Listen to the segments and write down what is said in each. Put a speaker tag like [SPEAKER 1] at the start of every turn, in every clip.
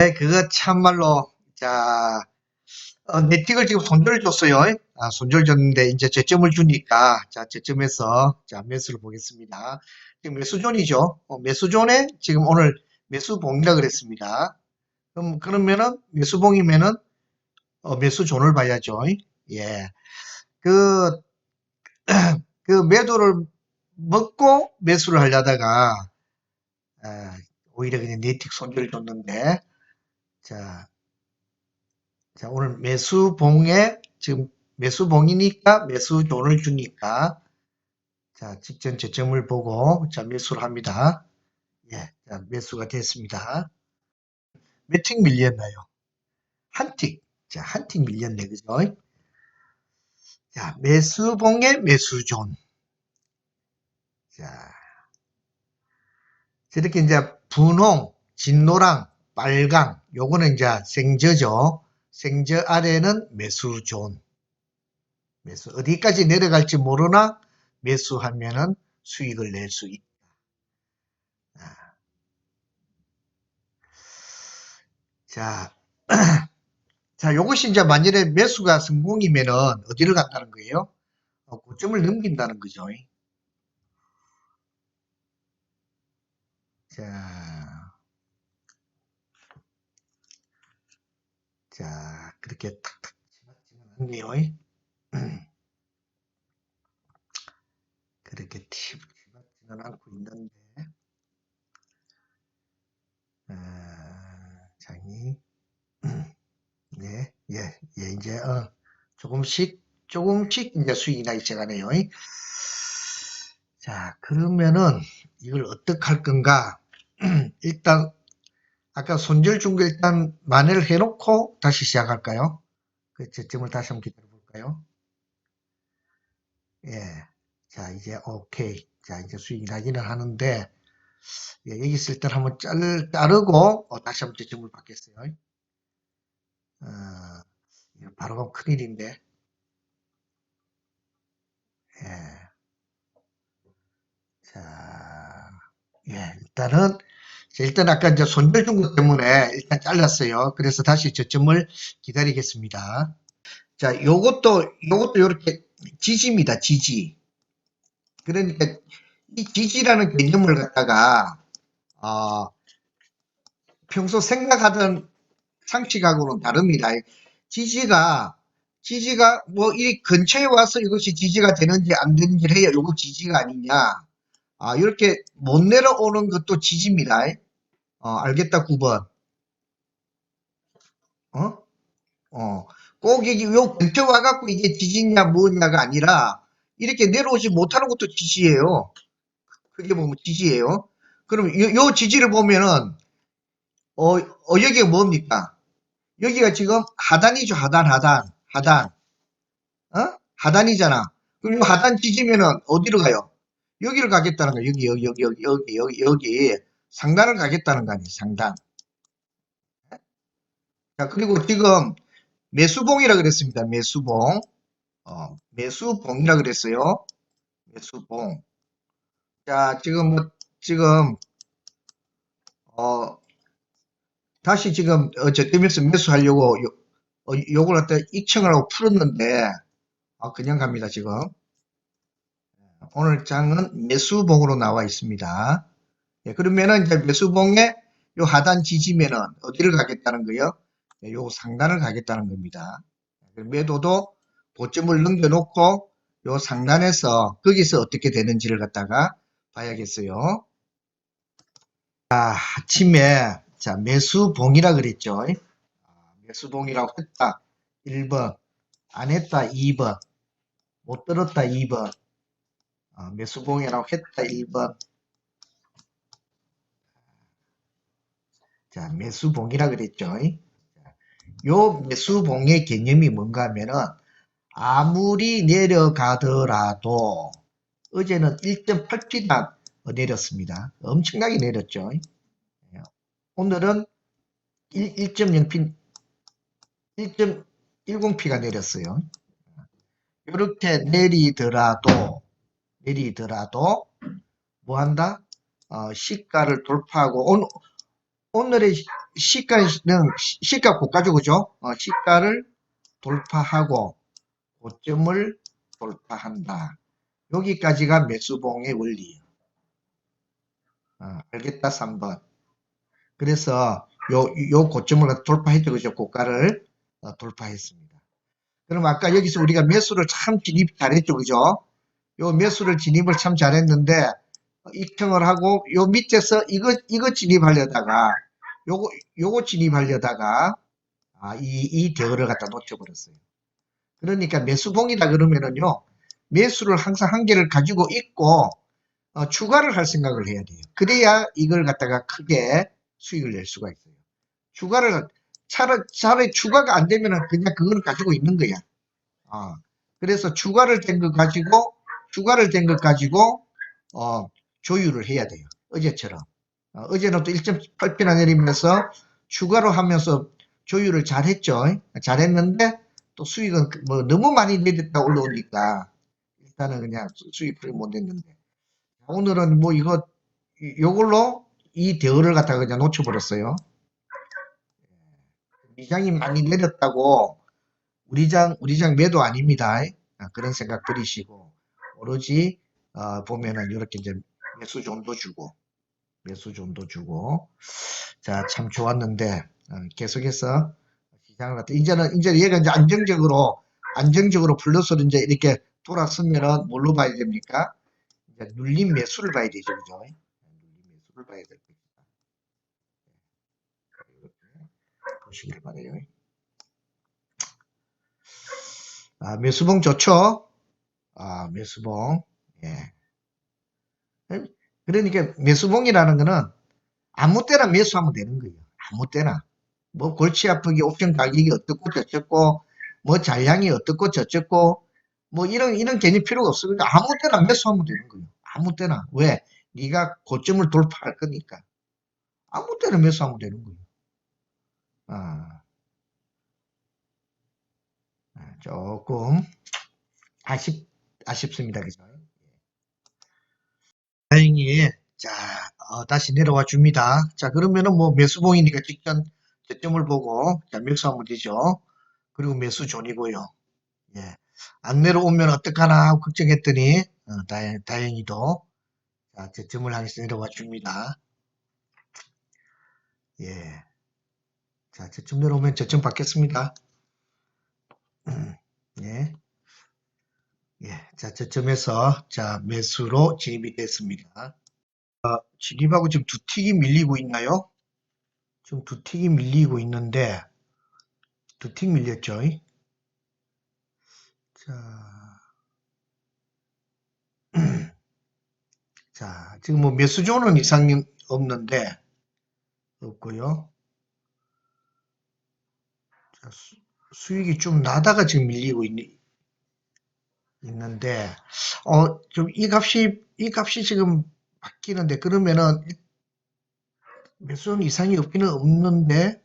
[SPEAKER 1] 네, 그거 참말로, 자, 어, 네틱을 지금 손절 줬어요. 아, 손절 줬는데, 이제 저점을 주니까, 자, 저점에서, 자, 매수를 보겠습니다. 지금 매수존이죠. 어, 매수존에 지금 오늘 매수봉이라 그랬습니다. 그럼, 그러면은, 매수봉이면은, 어, 매수존을 봐야죠. 예. 그, 그 매도를 먹고 매수를 하려다가, 아, 오히려 그냥 네틱 손절 줬는데, 자, 자, 오늘 매수봉에 지금 매수봉이니까 매수존을 주니까 자, 직전 저점을 보고 자, 매수를 합니다. 예, 자, 매수가 됐습니다. 몇 틱 밀렸나요? 한 틱. 자, 한 틱 밀렸네. 그죠? 자, 매수봉에 매수존. 자, 저렇게 이제 분홍, 진노랑, 빨강, 요거는 이제 생저죠. 생저 아래는 매수존. 매수. 어디까지 내려갈지 모르나 매수하면은 수익을 낼 수 있다. 아. 자, 자, 요것이 이제 만일에 매수가 성공이면은 어디를 간다는 거예요? 어, 고점을 넘긴다는 거죠. 자, 자, 그렇게 탁탁 치면 않네요. 그렇게 튀지는 않고 있는데, 아, 장이, 네, 예, 예, 이제, 어, 조금씩, 조금씩 이제 수익이 나기 시작하네요. 자, 그러면은 이걸 어떻게 할 건가? 일단, 아까 준거 일단 만회를 해놓고 다시 시작할까요? 그 저점을 다시 한번 기다려 볼까요? 예. 자, 이제 오케이. 자, 이제 수익이 나기는 하는데, 예, 여기 있을 때 한번 짤, 자르고, 어, 다시 한번 저점을 받겠어요. 어, 바로 가면 큰일인데. 예. 자, 예, 일단은, 자, 일단 아까 이제 손절 준것 때문에 일단 잘랐어요. 그래서 다시 저점을 기다리겠습니다. 자, 요것도, 요것도 이렇게 지지입니다. 지지. 그러니까 이 지지라는 개념을 갖다가, 어, 평소 생각하던 상식하고는 다릅니다. 지지가, 지지가 뭐 이 근처에 와서 이것이 지지가 되는지 안 되는지를 해야 요거 지지가 아니냐. 아, 이렇게 못 내려오는 것도 지지입니다. 어, 알겠다, 9번. 어? 어. 꼭 여기 요 근처 와갖고 이게 지지냐 뭐냐가 아니라 이렇게 내려오지 못하는 것도 지지예요. 그게 보면 지지예요. 그럼 요, 요 지지를 보면은 어, 어 여기가 뭡니까? 여기가 지금 하단이죠. 하단, 하단, 하단. 어? 하단이잖아. 그럼 요 하단 지지면은 어디로 가요? 여기를 가겠다는 거야. 여기, 여기, 여기, 여기, 여기, 여기, 여기. 상단을 가겠다는 거 아니에요. 상단. 자, 그리고 지금 매수봉이라 그랬습니다. 매수봉. 어, 매수봉이라 그랬어요. 매수봉. 자, 지금 뭐, 지금, 어, 다시 지금, 어, 저점에서 매수하려고, 요, 어, 요걸 갖다 익청을 하고 풀었는데, 아, 그냥 갑니다, 지금. 오늘 장은 매수봉으로 나와 있습니다. 예, 그러면은 이제 매수봉에 요 하단 지지면은 어디를 가겠다는 거예요? 예, 요 상단을 가겠다는 겁니다. 매도도 고점을 넘겨놓고 요 상단에서 거기서 어떻게 되는지를 갖다가 봐야겠어요. 자, 아침에 자 매수봉이라 그랬죠. 아, 매수봉이라고 했다. 1번 안 했다 2번 못 들었다 2번 어, 매수봉이라고 했다 1번 자 매수봉이라 그랬죠. 요 매수봉의 개념이 뭔가 하면은 아무리 내려가더라도 어제는 1.8피나 내렸습니다. 엄청나게 내렸죠. 오늘은 1.0피, 1.10피가 내렸어요. 이렇게 내리더라도, 내리더라도, 뭐 한다? 어, 시가를 돌파하고, 오늘, 오늘의 시가는 시- 시가 고가죠, 그죠? 어, 시가를 돌파하고 고점을 돌파한다. 여기까지가 매수봉의 원리예요. 어, 알겠다, 3번. 그래서 요, 요 고점을 돌파했죠, 그죠? 고가를 어, 돌파했습니다. 그럼 아까 여기서 우리가 매수를 참 진입 잘했죠, 그죠? 요 매수를 진입을 참 잘했는데 입청을 하고 요 밑에서 이거 이거 진입하려다가 요거 요거 진입하려다가 아, 이, 이 대어를 갖다 놓쳐버렸어요. 그러니까 매수봉이다 그러면은요 매수를 항상 한 개를 가지고 있고 어, 추가를 할 생각을 해야 돼요. 그래야 이걸 갖다가 크게 수익을 낼 수가 있어요. 추가를 차라리, 차라리 추가가 안 되면은 그냥 그걸 가지고 있는 거야. 어, 그래서 추가를 된 거 가지고 추가를 된 것 가지고 어, 조율을 해야 돼요. 어제처럼. 어, 제는또 1.8피나 내리면서 추가로 하면서 조율을 잘 했죠. 잘했는데 또 수익은 그- 뭐 너무 많이 내렸다 올라오니까 일단은 그냥 수- 수익을 못 냈는데 오늘은 뭐 이거 이- 요걸로 이 대어를 갖다가 그냥 놓쳐버렸어요. 미장이 많이 내렸다고 우리 장 우리 장 매도 아닙니다. 아, 그런 생각 들이시고 오로지 어, 보면은 이렇게 이제 매수 존도 주고 매수 존도 주고 자 참 좋았는데 어, 계속해서 시장을 갖다 이제는 이제 얘가 이제 안정적으로 안정적으로 플러스로 이제 이렇게 돌았으면은 뭘로 봐야 됩니까? 이제 눌림 매수를 봐야 되죠, 그죠? 눌림 매수를 봐야 될 겁니다. 이렇게 보시길 바래요. 아, 매수봉 좋죠? 아, 매수봉. 예. 그러니까 매수봉이라는 거는 아무 때나 매수하면 되는 거예요. 아무 때나. 뭐 골치 아프게 옵션 가격이 어떻고 저쩌고 뭐 잔량이 어떻고 저쩌고 뭐 이런 이런 개념 필요가. 그러니까 아무 때나 매수하면 되는 거예요. 아무 때나. 왜? 네가 고점을 돌파할 거니까. 아무 때나 매수하면 되는 거예요. 아, 아, 조금 아쉽 아쉽습니다. 그죠? 다행히 자 어, 다시 내려와 줍니다. 자 그러면은 뭐 매수봉이니까 직전 저점을 보고 자 매수하면 되죠. 그리고 매수 존이고요. 예. 안 내려오면 어떡하나 걱정했더니 어, 다행, 다행히도 자, 저점을 향해서 내려와 줍니다. 예. 자, 저점 내려오면 저점 받겠습니다. 음, 예. 예. 자, 저점에서 자, 매수로 진입이 됐습니다. 어, 진입하고 지금 두 틱이 밀리고 있나요? 지금 두 틱이 밀리고 있는데 두 틱 밀렸죠? 자, 자, 지금 뭐 매수존은 이상이 없는데 없고요. 자, 수, 수익이 좀 나다가 지금 밀리고 있, 있는데 어, 좀 이 값이 이 값이 지금 바뀌는데 그러면은 매수는 이상이 없기는 없는데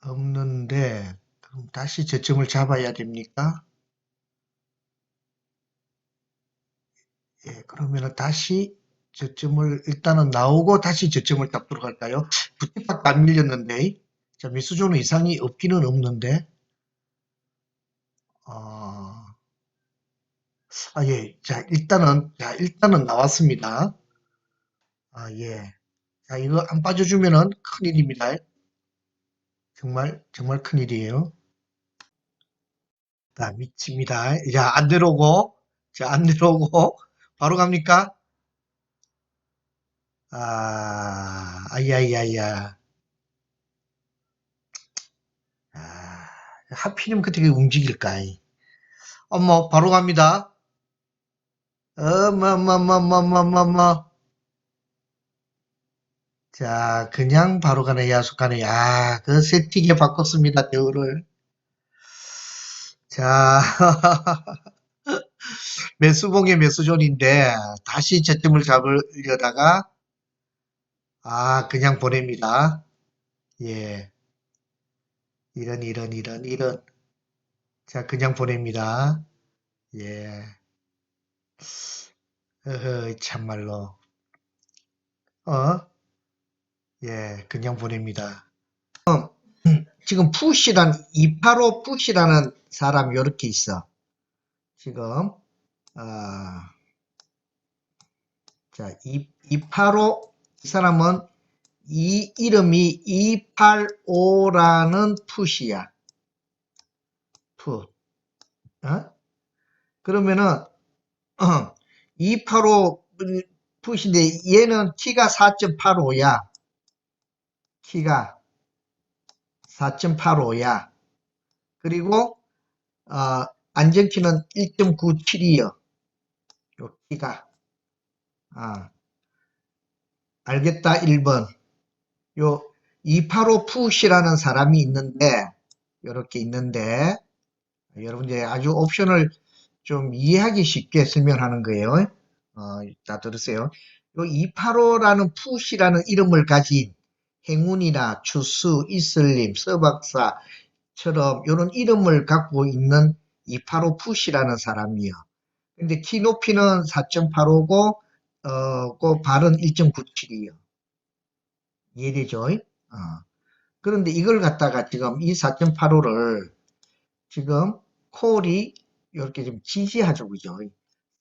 [SPEAKER 1] 없는데 그럼 다시 저점을 잡아야 됩니까? 예, 그러면은 다시 저점을 일단은 나오고 다시 저점을 딱 들어갈까요? 부티팍도 안 밀렸는데 자 매수존은 이상이 없기는 없는데 어, 아, 예. 자, 일단은, 자, 일단은 나왔습니다. 아, 예. 자, 이거 안 빠져주면은 큰일입니다. 정말, 정말 큰일이에요. 자, 미칩니다. 자, 안 내려오고, 자, 안 내려오고, 바로 갑니까? 아, 아야야야. 아, 하필이면 그렇게 움직일까? 어머, 바로 갑니다. 어머머머머머머머. 자, 그냥 바로 가네, 야속하네. 야, 그 세팅에 바꿨습니다, 대우를. 자, 매수봉의 매수존인데, 다시 저점을 잡으려다가, 아, 그냥 보냅니다. 예. 이런, 이런, 이런, 이런. 자, 그냥 보냅니다. 예. 어허, 참말로. 어? 예, 그냥 보냅니다. 음, 지금 푸시란 285 푸시라는 사람이 이렇게 있어. 지금 아, 자, 2, 285 이 사람은 이 이름이 285라는 푸시야. 푸. 어? 그러면은 285 푸시인데 얘는 키가 4.85야. 키가 4.85야. 그리고 어, 안전키는 1.97이요. 요 키가. 아, 알겠다 1번. 요 285 푸시라는 사람이 있는데 이렇게 있는데 여러분들 아주 옵션을 좀 이해하기 쉽게 설명하는 거예요. 어, 자 들으세요. 요 285라는 푸시라는 이름을 가진 행운이나 추수, 이슬림, 서박사처럼 이런 이름을 갖고 있는 285 푸시라는 사람이요. 근데 키 높이는 4.85고 어, 그 발은 1.97이요. 이해되죠? 어. 그런데 이걸 갖다가 지금 이 4.85를 지금 콜이 이렇게 좀 지지하죠. 그죠?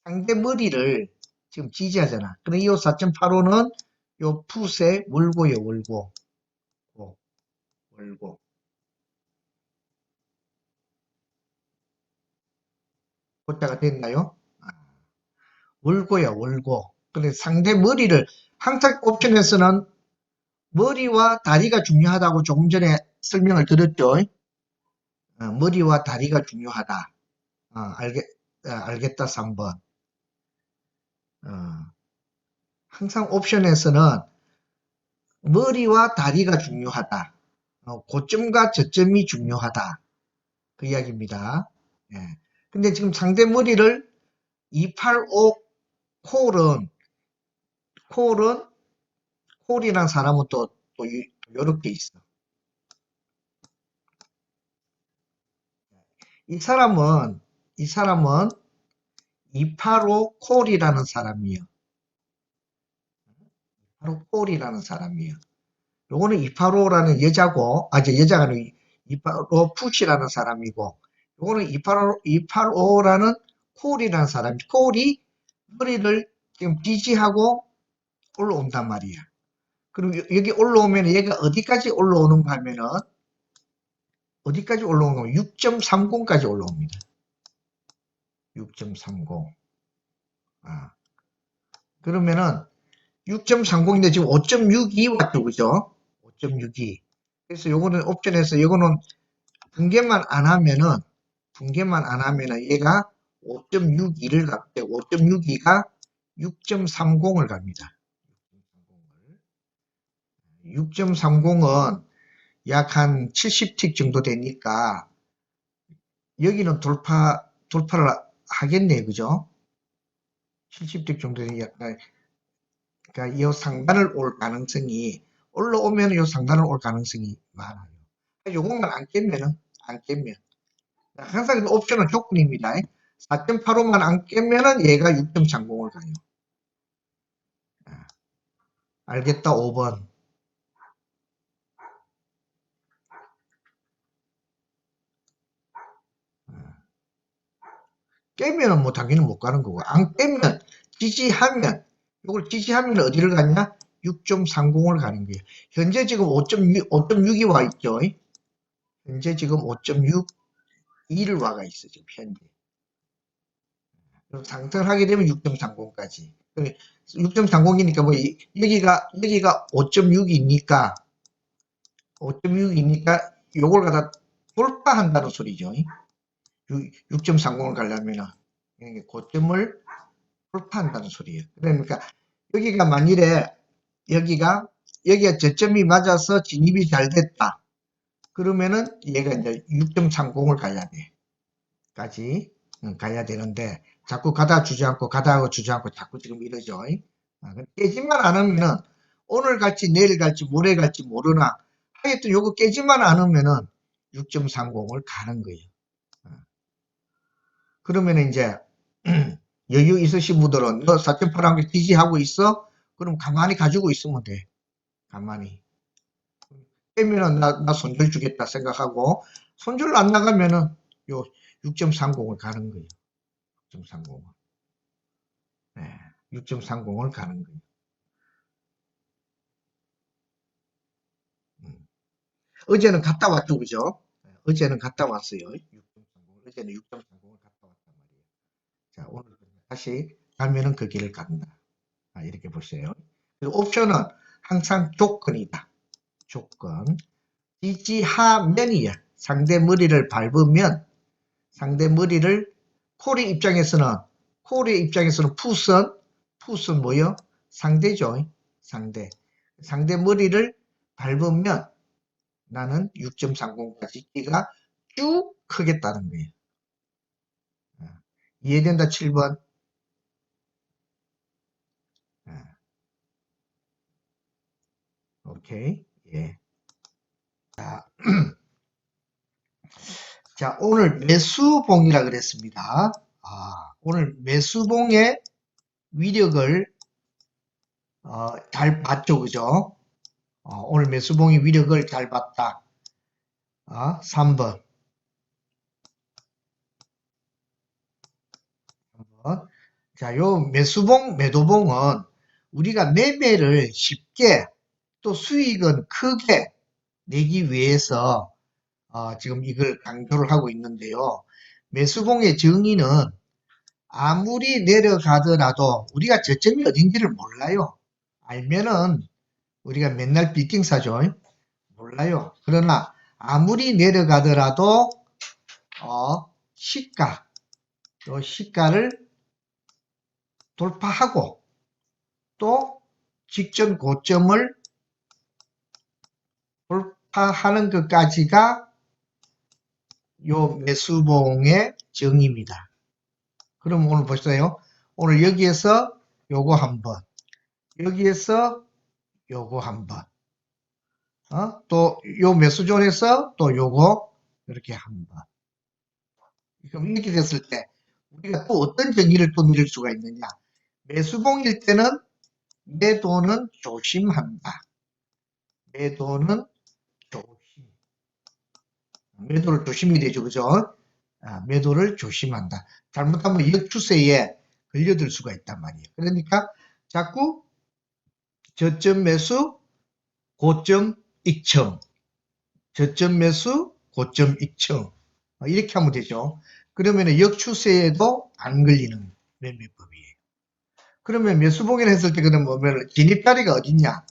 [SPEAKER 1] 상대 머리를 지금 지지하잖아. 그럼 이 4.85는 요 풋에 월고요, 월고. 어, 월고. 고자가 됐나요? 아, 월고야, 월고. 근데 상대 머리를 항상 옵션에서는 머리와 다리가 중요하다고 조금 전에 설명을 드렸죠. 어, 머리와 다리가 중요하다. 어, 알겠, 어, 알겠다 3번. 어, 항상 옵션에서는 머리와 다리가 중요하다. 어, 고점과 저점이 중요하다. 그 이야기입니다. 예. 근데 지금 상대 머리를 285 콜은 콜은 콜이란 사람은 또, 또 이- 요렇게 있어. 이 사람은 이 사람은 285 콜이라는 사람이요. 285 콜이라는 사람이요. 요거는 285라는 여자고, 아, 저 여자가 아니고 285 푸시라는 사람이고, 요거는 285, 285라는 콜이라는 사람이, 콜이 머리를 지금 지지하고 올라온단 말이야. 그럼 여- 여기 올라오면 얘가 어디까지 올라오는가 하면은, 어디까지 올라오는가 하면 6.30까지 올라옵니다. 6.30. 아. 그러면은 6.30인데 지금 5.62 왔죠, 그죠? 5.62. 그래서 요거는 옵션에서 요거는 붕괴만 안 하면은 붕괴만 안 하면은 얘가 5.62를 갖대 5.62가 6.30을 갑니다. 6.30은 약 한 70틱 정도 되니까 여기는 돌파 돌파를 하겠네, 그죠? 70틱 정도 되니까 약간 그러니까 이 상단을 올 가능성이 올라오면 이 상단을 올 가능성이 많아요. 요것만 안 깨면은 안 깨면 항상 그 옵션은 조건입니다. 4.85만 안 깨면은 얘가 6.30을 가요. 아, 알겠다 5번. 깨면은 뭐 당연히 못 가는 거고 안 깨면 지지하면 이걸 지지하면 어디를 가냐? 6.30을 가는 거예요. 현재 지금 5.6, 5.6이 와 있죠. 현재 지금 5.62를 와가 있어 지금 현재. 그럼 상승을 하게 되면 6.30까지. 6.30이니까 뭐 이- 여기가 여기가 5.6이니까 5.6이니까 요걸 갖다 돌파한다는 소리죠. 6.30을 가려면은 이게 고점을 돌파한다는 소리예요. 그러니까 여기가 만일에 여기가 여기가 저점이 맞아서 진입이 잘 됐다. 그러면은 얘가 이제 6.30을 가야 돼. 까지 응, 가야 되는데 자꾸 가다 주저앉고 가다 주저앉고 자꾸 지금 이러죠. 아, 깨지만 않으면은 오늘 갈지 내일 갈지 모레 갈지 모르나 하여튼 요거 깨지만 않으면은 6.30을 가는 거예요. 아. 그러면 이제 여유 있으신 분들은 너 4.8한 개 지지하고 있어? 그럼 가만히 가지고 있으면 돼. 가만히. 빼면은 나, 나 손절 주겠다 생각하고 손절 안 나가면은 요 6.30을 가는 거예요. 6.30을. 네, 6.30을 가는 거예요. 음. 어제는 갔다 왔죠, 그죠? 네, 어제는 갔다 왔어요. 6.30. 어제는 6.30을 갔다 왔단 말이에요. 자, 오늘 다시 가면은 그 길을 간다. 아, 이렇게 보세요. 옵션은 항상 조건이다. 조건. 지지하면이야. 상대 머리를 밟으면 상대 머리를 콜의 입장에서는 콜의 입장에서는 푸선 푸선 뭐요? 상대죠. 상대. 상대 머리를 밟으면 나는 6.30까지 끼가 쭉 크겠다는 거예요. 아, 이해된다 7번. 아. 오케이. 예. 자, 자, 오늘 매수봉이라 그랬습니다. 아, 오늘 매수봉의 위력을 어, 잘 봤죠, 그죠? 어, 오늘 매수봉의 위력을 잘 봤다. 아, 3번. 3번. 자, 요 매수봉, 매도봉은 우리가 매매를 쉽게 또 수익은 크게 내기 위해서 어, 지금 이걸 강조를 하고 있는데요. 매수봉의 정의는 아무리 내려가더라도 우리가 저점이 어딘지를 몰라요. 알면은 우리가 맨날 비팅 사죠. 몰라요. 그러나 아무리 내려가더라도 어, 시가 또 시가를 돌파하고 또 직전 고점을 돌파하는 것까지가 요 매수봉의 정의입니다. 그럼 오늘 보세요. 오늘 여기에서 요거 한번, 여기에서 요거 한번, 어? 또요 매수존에서 또 요거 이렇게 한번. 그럼 이렇게 됐을 때 우리가 또 어떤 정의를 또 내릴 수가 있느냐? 매수봉일 때는 매도는 조심한다. 매도는 조심. 매도를 조심이 되죠, 그죠? 아, 매도를 조심한다. 잘못하면 역추세에 걸려들 수가 있단 말이에요. 그러니까 자꾸 저점 매수, 고점 익청, 저점 매수, 고점 익청 아, 이렇게 하면 되죠. 그러면 역추세에도 안 걸리는 매매법이에요. 그러면 매수봉이라 했을 때 그러면 뭐면 진입자리가 어딨냐?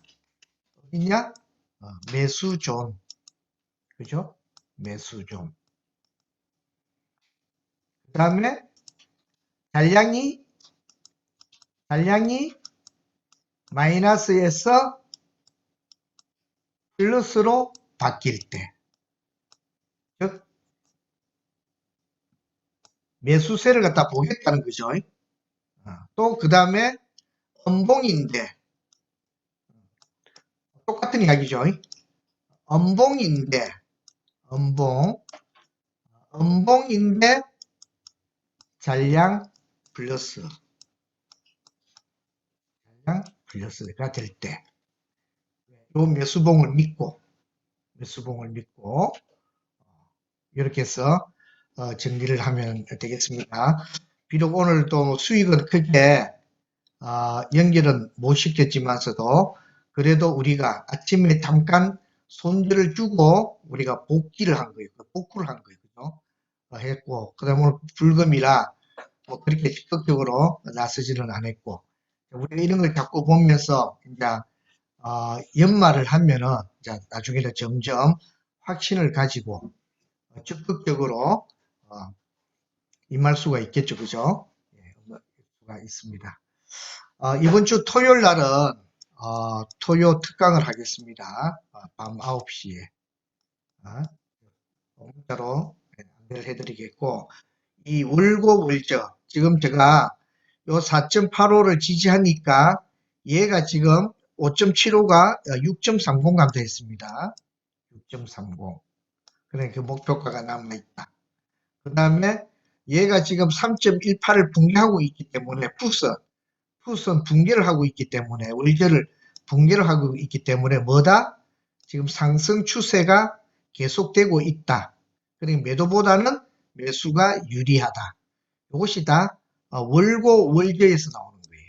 [SPEAKER 1] 어딨냐? 어, 매수존. 그죠? 매수존. 그 다음에 잔량이 잔량이 마이너스에서 플러스로 바뀔 때. 즉 매수세를 갖다 보겠다는 거죠. 또 그 다음에 음봉인데 똑같은 이야기죠. 음봉인데 음봉 음봉인데 잔량 플러스 잔량 플러스가 될 때 요 매수봉을 믿고 매수봉을 믿고 이렇게 해서 어, 정리를 하면 되겠습니다. 비록 오늘 또 수익은 크게 어, 연결은 못 시켰지만서도 그래도 우리가 아침에 잠깐 손들을 주고 우리가 복귀를 한 거예요. 복구를 한 거예요. 그죠? 어, 했고, 그 다음에 오늘 불금이라 뭐 그렇게 적극적으로 나서지는 않았고, 우리가 이런 걸 자꾸 보면서 이제 어, 연말을 하면은 이제 나중에는 점점 확신을 가지고 적극적으로 어, 임할 수가 있겠죠, 그죠? 예, 수가 있습니다. 어, 이번 주 토요일 날은 어, 토요 특강을 하겠습니다. 어, 밤 9시에 어, 문자로 안내를 해드리겠고 이 월고 월저 지금 제가 요 4.85를 지지하니까 얘가 지금 5.75가 6.30 감도 했습니다. 6.30 그래 그 목표가가 남아있다. 그 다음에 얘가 지금 3.18을 붕괴하고 있기 때문에 푸선 푸선 붕괴를 하고 있기 때문에 월저를 붕괴를 하고 있기 때문에 뭐다? 지금 상승 추세가 계속되고 있다. 그러니까 매도보다는 매수가 유리하다. 이것이 다 어, 월고 월저에서 나오는 거예요.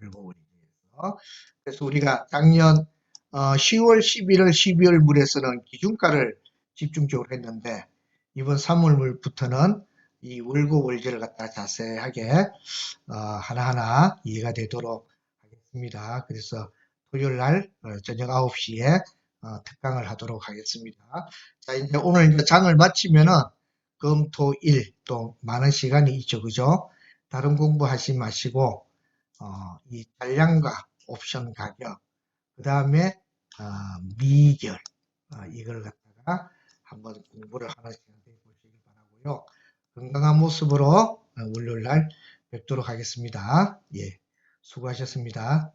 [SPEAKER 1] 월고 월저에서. 그래서 우리가 작년 어, 10월, 11월, 12월 물에서는 기준가를 집중적으로 했는데 이번 3월 물부터는 이 월저를 갖다 자세하게 어, 하나하나 이해가 되도록 하겠습니다. 그래서 토요일 날 어, 저녁 9시에 어, 특강을 하도록 하겠습니다. 자, 이제 오늘 이제 장을 마치면은 금, 토, 일 또 많은 시간이 있죠. 그죠? 다른 공부 하지 마시고, 어, 이 잔량과 옵션 가격, 그 다음에, 어, 미결, 어, 이걸 갖다가 한번 공부를 하는 시간 되보시기 바라고요 건강한 모습으로 어, 월요일 날 뵙도록 하겠습니다. 예. 수고하셨습니다.